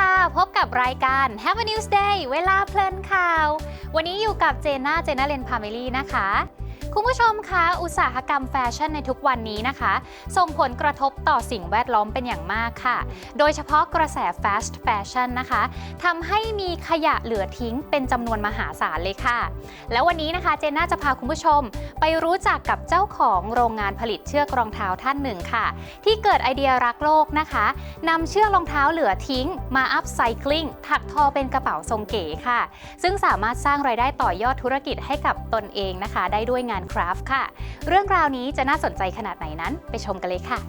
ค่ะ พบกับรายการ Have a News Day เวลาเพลินข่าว วันนี้อยู่กับเจน่า เจน่าเลนพาเมลี่นะคะ คุณผู้ชมคะ อุตสาหกรรมแฟชั่นในทุกวันนี้นะคะ ส่งผลกระทบต่อสิ่งแวดล้อมเป็นอย่างมากค่ะ โดยเฉพาะกระแส fast fashion นะคะทำให้มีขยะเหลือทิ้งเป็นจำนวนมหาศาลเลยค่ะ แล้ววันนี้นะคะเจน่าจะพาคุณผู้ชม ไปรู้จักกับเจ้าของโรงงานผลิตเชือกรองเท้าท่านหนึ่งค่ะ ที่เกิดไอเดียรักโลกนะคะนำเชือกรองเท้าเหลือทิ้ง มาอัพไซคลิงถักทอเป็นกระเป๋าทรงเก๋ค่ะ ซึ่งสามารถสร้างรายได้ต่อยอดธุรกิจให้กับตนเองนะคะ ได้ด้วยงานคราฟต์ค่ะ เรื่องราวนี้จะน่าสนใจขนาดไหนนั้น ไปชมกันเลยค่ะ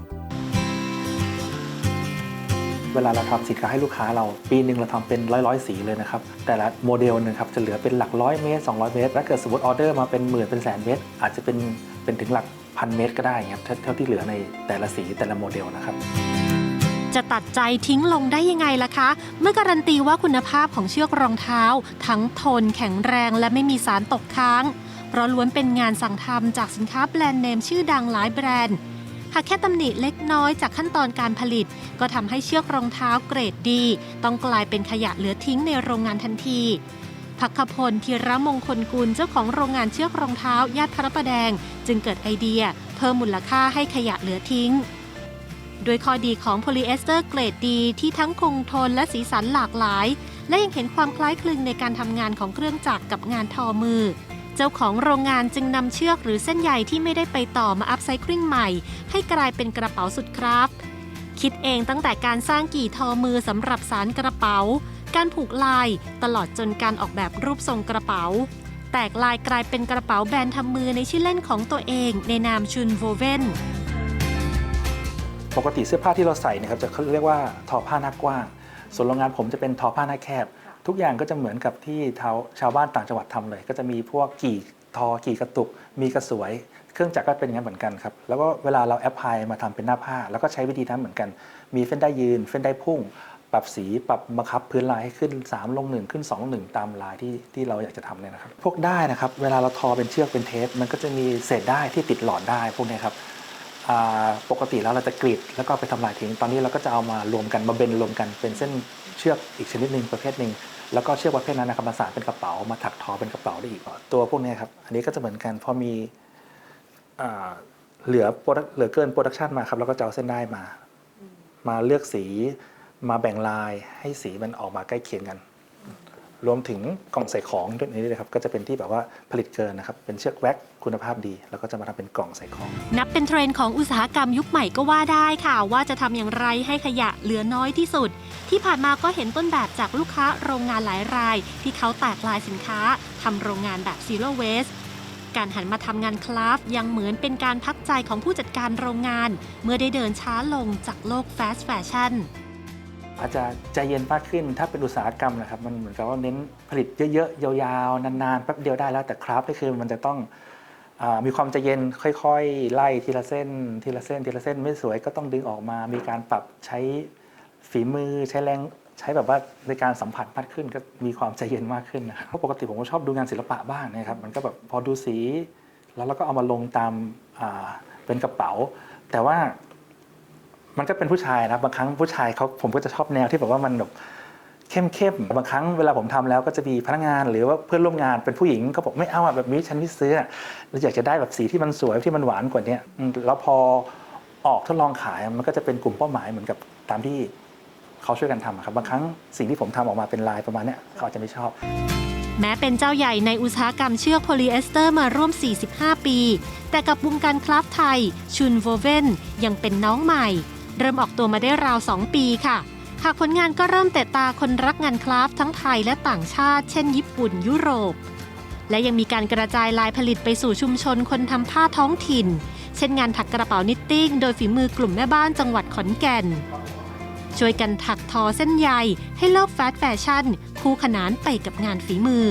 เวลาเราทำสินค้าให้ลูกค้าเราปีหนึ่งเราทำเป็นร้อยร้อยๆสีเลยนะครับ แต่ละโมเดลหนึงครับจะเหลือเป็นหลักร้อยเมตร 200 เมตรถ้าเกิดสมมติออเดอร์มาเป็นหมื่นเป็นแสนเมตร อาจจะเป็นเป็นถึงหลักพันเมตรก็ได้ครับเท่าเท่าที่เหลือในแต่ละสีแต่ละโมเดลนะครับจะตัดใจทิ้งลงได้ยังไงล่ะคะ เมื่อการันตีว่าคุณภาพของเชือกรองเท้า ทั้งทนแข็งแรงและไม่มีสารตกค้าง เพราะล้วนเป็นงานสั่งทำจากสินค้าแบรนด์เนมชื่อดังหลายแบรนด์ หากแค่ตำหนิเล็กน้อยจากขั้นตอนการผลิต ก็ทำให้เชือกรองเท้าเกรดดี ต้องกลายเป็นขยะเหลือทิ้งในโรงงานทันทีพักขพลธีระมงคลกุลเจ้าของโรงงานเชือกรองเท้าย่านพระประแดง จึงเกิดไอเดีย เพิ่มมูลค่าให้ขยะเหลือทิ้งโดยข้อดีของโพลีเอสเตอร์เกรดดีที่ทั้งคงทนและสีสันหลากหลาย และยังเห็นความคล้ายคลึงในการทำงานของเครื่องจักรกับงานทอมือ จ้าของโรงงานจึงนำเชือกหรือเส้นใยที่ไม่ได้ไปต่อมาอัพไซคลิ่งใหม่ ให้กลายเป็นกระเป๋าสุดครับ คิดเองตั้งแต่การสร้างกี่ทอมือสำหรับสารกระเป๋า การผูกลายตลอดจนการออกแบบรูปทรงกระเป๋า แตกลายกลายเป็นกระเป๋าแบรนด์ทำมือในชื่อเล่นของตัวเองในนามชุนโวเวนปกติเสื้อผ้าที่เราใส่นะครับจะเขาเรียกว่าทอผ้าหน้ากว้าง ส่วนโรงงานผมจะเป็นทอผ้าหน้าแคบ ทุกอย่างก็จะเหมือนกับที่ชาวชาวบ้านต่างจังหวัดทำเลย ก็จะมีพวกกี่ทอกี่กระตุก มีกระสวย เครื่องจักรก็เป็นอย่างนั้นเหมือนกันครับ แล้วก็เวลาเราแอปพลายมาทำเป็นหน้าผ้า แล้วก็ใช้วิธีนั้นเหมือนกัน มีเส้นได้ยืน เส้นได้พุ่ง ปรับสีปรับบังคับพื้นลายให้ขึ้น 3 ลง 1 ขึ้น 2 ลง 1 ตามลายที่ที่เราอยากจะทำเนี่ยนะครับ พวกได้นะครับ เวลาเราทอเป็นเชือกเป็นเทป มันก็จะมีเศษได้ที่ติดหลอดได้พวกนี้ครับ ปกติแล้วเราจะกรีดแล้วก็ไปทำลายทิ้ง ตอนนี้เราก็จะเอามารวมกันมาเบนรวมกันเป็นเส้นเชือกอีกชนิดหนึ่งประเภทหนึ่งแล้วก็เชือกประเภทนั้นนะครับมาสานเป็นกระเป๋ามาถักทอเป็นกระเป๋าได้อีกตัวพวกนี้ครับอันนี้ก็จะเหมือนกันพอมีอเหลือเหลือเกินโปรดักชันมาครับเราก็จะเอาเส้นได้มา มาเลือกสีมาแบ่งลายให้สีมันออกมาใกล้เคียงกัน รวมถึงกล่องใส่ของด้วยนี้เลยครับก็จะเป็นที่แบบว่าผลิตเกินนะครับเป็นเชือกแว็กคุณภาพดี แล้วก็จะมาทำเป็นกล่องใส่ของ นับเป็นเทรนด์ของอุตสาหกรรมยุคใหม่ก็ว่าได้ค่ะ ว่าจะทำอย่างไรให้ขยะเหลือน้อยที่สุด ที่ผ่านมาก็เห็นต้นแบบจากลูกค้าโรงงานหลายราย ที่เขาแตกลายสินค้าทำโรงงานแบบ zero waste การหันมาทำงานคราฟยังเหมือนเป็นการพักใจของผู้จัดการโรงงาน เมื่อได้เดินช้าลงจากโลก fast fashion อาจจะใจเย็นมากขึ้น ถ้าเป็นอุตสาหกรรมนะครับ มันเหมือนกับว่าเน้นผลิตเยอะๆ ยาวๆ นานๆ แป๊บเดียวได้แล้ว แต่คราฟต์นี่คือมันจะต้องอมีความใจเย็นค่อยๆ ไล่ทีละเส้น ทีละเส้น ทีละเส้น ไม่สวยก็ต้องดึงออกมา มีการปรับใช้ฝีมือ ใช้แรง ใช้แบบว่าในการสัมผัสมากขึ้น ก็มีความใจเย็นมากขึ้นนะครับ เพราะปกติผมก็ชอบดูงานศิลปะบ้างนะครับ มันก็แบบพอดูสี แล้วเราก็เอามาลงตามเป็นกระเป๋า แต่ว่า มันก็เป็นผู้ชายนะบางครั้งผู้ชายเขาผมก็จะชอบแนวที่แบบว่ามันแบบเข้มๆบางครั้งเวลาผมทำแล้วก็จะมีพนักงาน หรือว่าเพื่อนร่วมงานเป็นผู้หญิงก็บอกไม่เอาแบบนี้ฉันไม่ซื้อเราอยากจะได้แบบสีที่มันสวยที่มันหวานกว่านี้แล้วพอออกทดลองขายมันก็จะเป็นกลุ่มเป้าหมายเหมือนกับตามที่เขาช่วยกันทำครับบางครั้งสิ่งที่ผมทำออกมาเป็นลายประมาณนี้เขาอาจจะไม่ชอบ แม้เป็นเจ้าใหญ่ในอุตสาหกรรมเชือกโพลีเอสเตอร์มาร่วม 45 ปี แต่กับวงการคราฟไทยชุนโวเวนยังเป็นน้องใหม่ เริ่มออกตัวมาได้ราว 2 ปีค่ะ หากผลงานก็เริ่มเตะตาคนรักงานคราฟทั้งไทยและต่างชาติ เช่น ญี่ปุ่นยุโรป และยังมีการกระจายลายผลิตไปสู่ชุมชนคนทำผ้าท้องถิ่น เช่นงานถักกระเป๋านิตติ้ง โดยฝีมือกลุ่มแม่บ้านจังหวัดขอนแก่น ช่วยกันถักทอเส้นใยให้โลกแฟชั่นคู่ขนานไปกับงานฝีมือ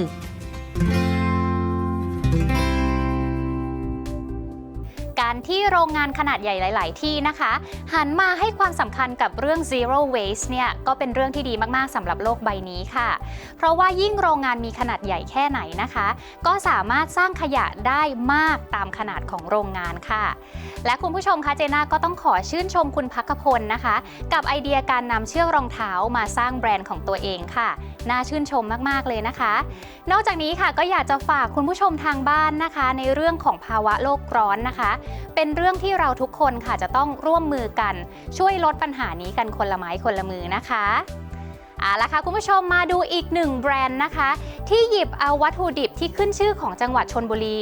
ที่โรงงานขนาดใหญ่หลาย ๆ ที่นะคะ หันมาให้ความสำคัญกับเรื่อง zero waste เนี่ยก็เป็นเรื่องที่ดีมาก ๆสำหรับโลกใบนี้ค่ะ เพราะว่ายิ่งโรงงานมีขนาดใหญ่แค่ไหนนะคะ ก็สามารถสร้างขยะได้มากตามขนาดของโรงงานค่ะ และคุณผู้ชมคะเจน่าก็ต้องขอชื่นชมคุณพักพลนะคะ กับไอเดียการนำเชือกรองเท้ามาสร้างแบรนด์ของตัวเองค่ะ น่าชื่นชมมากๆเลยนะคะ นอกจากนี้ค่ะก็อยากจะฝากคุณผู้ชมทางบ้านนะคะ ในเรื่องของภาวะโลกร้อนนะคะ เป็นเรื่องที่เราทุกคนค่ะจะต้องร่วมมือกัน ช่วยลดปัญหานี้กันคนละไม้คนละมือนะคะ เอาละค่ะคุณผู้ชมมาดูอีกหนึ่งแบรนด์นะคะ ที่หยิบเอาวัตถุดิบที่ขึ้นชื่อของจังหวัดชนบุรี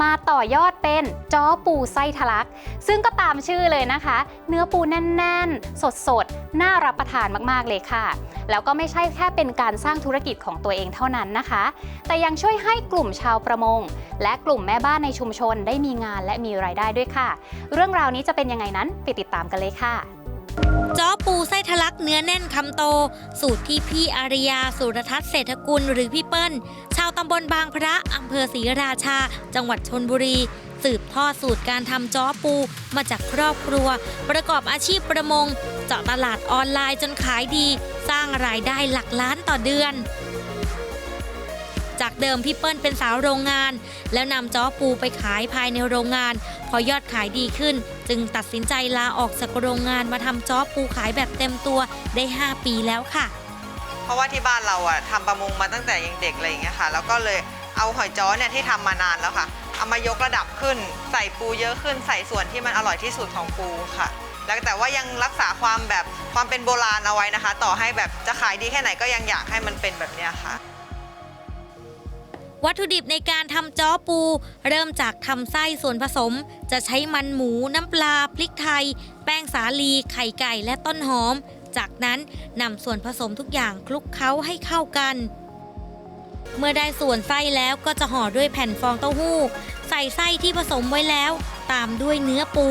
มาต่อยอดเป็นจ้อปูไส้ทะลัก ซึ่งก็ตามชื่อเลยนะคะ เนื้อปูแน่น ๆ สดๆ น่ารับประทานมากๆเลยค่ะ แล้วก็ไม่ใช่แค่เป็นการสร้างธุรกิจของตัวเองเท่านั้นนะคะ แต่ยังช่วยให้กลุ่มชาวประมง และกลุ่มแม่บ้านในชุมชนได้มีงานและมีรายได้ด้วยค่ะ เรื่องราวนี้จะเป็นยังไงนั้นไปติดตามกันเลยค่ะ จ้อปูไส้ทะลักเนื้อแน่นคำโต สูตรที่พี่อาริยาสุรทัศน์เศรษฐกุลหรือพี่เปิ้ล ชาวตำบลบางพระอำเภอศรีราชา จังหวัดชนบุรี สืบทอดสูตรการทำจ้อปูมาจากครอบครัว ประกอบอาชีพประมง เจาะตลาดออนไลน์จนขายดี สร้างรายได้หลักล้านต่อเดือน จากเดิมพี่เปิ้ลเป็นสาวโรงงาน แล้วนำจ้อปูไปขายภายในโรงงาน พอยอดขายดีขึ้น จึงตัดสินใจลาออกจากโรงงานมาทำจ้อปูขายแบบเต็มตัวได้ 5 ปีแล้วค่ะ เพราะว่าที่บ้านเราอะทำประมงมาตั้งแต่ยังเด็กอะไรอย่างเงี้ยค่ะ แล้วก็เลยเอาหอยจ้อเนี่ยที่ทำมานานแล้วค่ะเอามายกระดับขึ้น ใส่ปูเยอะขึ้น ใส่ส่วนที่มันอร่อยที่สุดของปูค่ะ แล้วแต่ว่ายังรักษาความแบบความเป็นโบราณเอาไว้นะคะ ต่อให้แบบจะขายดีแค่ไหนก็ยังอยากให้มันเป็นแบบเนี้ยค่ะ วัตถุดิบในการทำจ้อปู เริ่มจากทำไส้ส่วนผสม จะใช้มันหมูน้ำปลาพริกไทย แป้งสาลี ไข่ไก่และต้นหอม จากนั้นนำส่วนผสมทุกอย่างคลุกเคล้าให้เข้ากัน เมื่อได้ส่วนไส้แล้วก็จะห่อด้วยแผ่นฟองเต้าหู้ ใส่ไส้ที่ผสมไว้แล้ว ตามด้วยเนื้อปู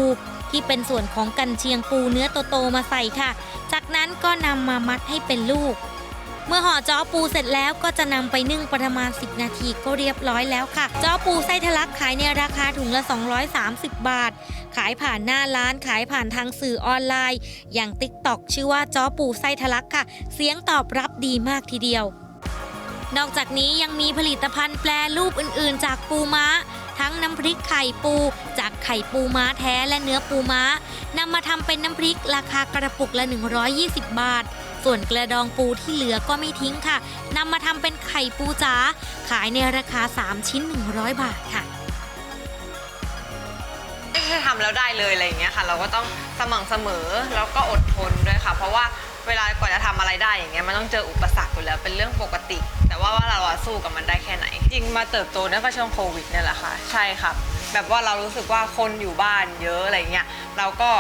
ที่เป็นส่วนของกันเชียงปูเนื้อโตๆมาใส่ค่ะ จากนั้นก็นำมามัดให้เป็นลูก เมื่อห่อจ้อปูเสร็จแล้วก็จะนำไปนึ่งประมาณ 10 นาทีก็เรียบร้อยแล้วค่ะจ้อปูไส้ทะลักขายในราคาถุงละ 230 บาท ขายผ่านหน้าร้านขายผ่านทางสื่อออนไลน์ อย่าง t ิ k t o k ชื่อว่าจ้อปูไส้ทะลักค่ะ เสียงตอบรับดีมากทีเดียว นอกจากนี้ยังมีผลิตภัณฑ์แปรรูปอื่น ๆ จากปูม้าทั้งน้ำพริกไข่ปู จากไข่ปูม้าแท้และเนื้อปูม้านำมาทำเป็นน้ำพริกราคากระปุกละ 120 บาท ส่วนกระดองปูที่เหลือก็ไม่ทิ้งค่ะนำมาทำเป็นไข่ปูจ๋าขายในราคา 3 ชิ้น 100 บาทค่ะไม่ใช่ทำแล้วได้เลยอะไรอย่างเงี้ยค่ะ เราก็ต้องสม่ำเสมอแล้วก็อดทนด้วยค่ะ เพราะว่าเวลากว่าจะทำอะไรได้อย่างเงี้ยมันต้องเจออุปสรรคอยู่แล้วเป็นเรื่องปกติ แต่ว่าว่าเราอะสู้กับมันได้แค่ไหน จริงมาเติบโตเนี่ยก็ช่วงโควิดเนี่ยแหละค่ะ ใช่ค่ะแบบว่าเรารู้สึกว่าคนอยู่บ้านเยอะอะไรเงี้ยเราก็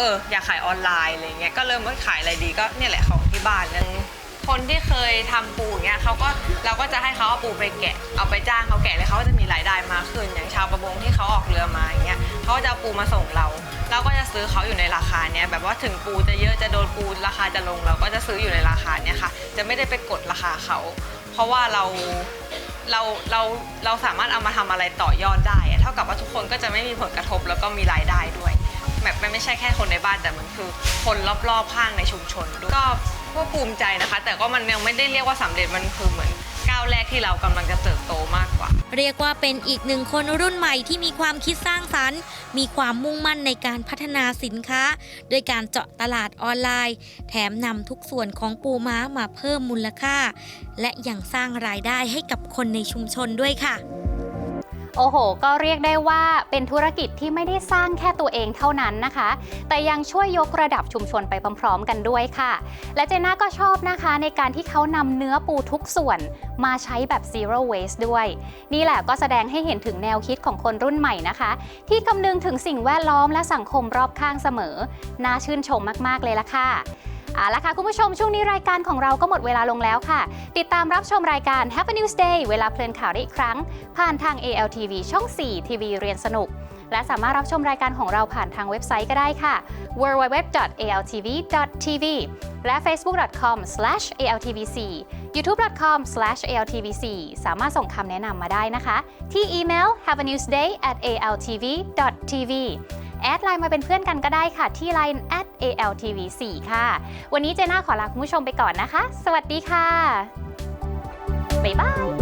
อออยากขายออนไลน์อะไรเงี้ยก็เริ่มว่าขายอะไรดีก็เนี่ยแหละของที่บ้านนึงคนที่เคยทำปูอย่างเงี้ยเขาก็เราก็จะให้เขาเอาปูไปแกะ เอาไปจ้างเขาแกะเลยเขาก็จะมีรายได้มากขึ้น อย่างชาวประมงที่เขาออกเรือมาอย่างเงี้ยเขาก็จะเอาปูมาส่งเรา เราก็จะซื้อเขาอยู่ในราคาเนี้ยแบบว่าถึงปูจะเยอะจะโดนปูราคาจะลง เราก็จะซื้ออยู่ในราคาเนี้ยค่ะ จะไม่ได้ไปกดราคาเขา เพราะว่าเราเราเราเราสามารถเอามาทำอะไรต่อยอดได้อะเท่ากับว่าทุกคนก็จะไม่มีผลกระทบแล้วก็มีรายได้ด้วย แบบมันไม่ใช่แค่คนในบ้านแต่มันคือคนรอบๆข้างในชุมชนด้วยก็ก็ภูมิใจนะคะ แต่ก็มันยังไม่ได้เรียกว่าสำเร็จมันคือเหมือนก้าวแรกที่เรากำลังจะเติบโตมากกว่า เรียกว่าเป็นอีกหนึ่งคนรุ่นใหม่ที่มีความคิดสร้างสรรค์ มีความมุ่งมั่นในการพัฒนาสินค้า โดยการเจาะตลาดออนไลน์ แถมนำทุกส่วนของปูม้ามาเพิ่มมูลค่า และยังสร้างรายได้ให้กับคนในชุมชนด้วยค่ะ โอ้โห ก็เรียกได้ว่าเป็นธุรกิจที่ไม่ได้สร้างแค่ตัวเองเท่านั้นนะคะ แต่ยังช่วยยกระดับชุมชนไปพร้อมๆ กันด้วยค่ะ และเจน่าก็ชอบนะคะในการที่เขานำเนื้อปูทุกส่วนมาใช้แบบ zero waste ด้วย นี่แหละก็แสดงให้เห็นถึงแนวคิดของคนรุ่นใหม่นะคะ ที่คำนึงถึงสิ่งแวดล้อมและสังคมรอบข้างเสมอ น่าชื่นชมมากๆเลยละค่ะ เอาละค่ะคุณผู้ชมช่วงนี้รายการของเราก็หมดเวลาลงแล้วค่ะ ติดตามรับชมรายการ Happy News Day เวลาเพลินข่าวได้อีกครั้ง ผ่านทาง ALTV ช่อง 4 ทีวีเรียนสนุก และสามารถรับชมรายการของเราผ่านทางเว็บไซต์ก็ได้ค่ะ www.altv.tv และ facebook.com/altvc youtube.com/altvc สามารถส่งคำแนะนำมาได้นะคะ ที่อีเมล havenewsday@altv.tv แอดไลน์มาเป็นเพื่อนกันก็ได้ค่ะ ที่ line at altv4 ค่ะ วันนี้เจน่าขอลาคุณผู้ชมไปก่อนนะคะ สวัสดีค่ะ บ๊ายบาย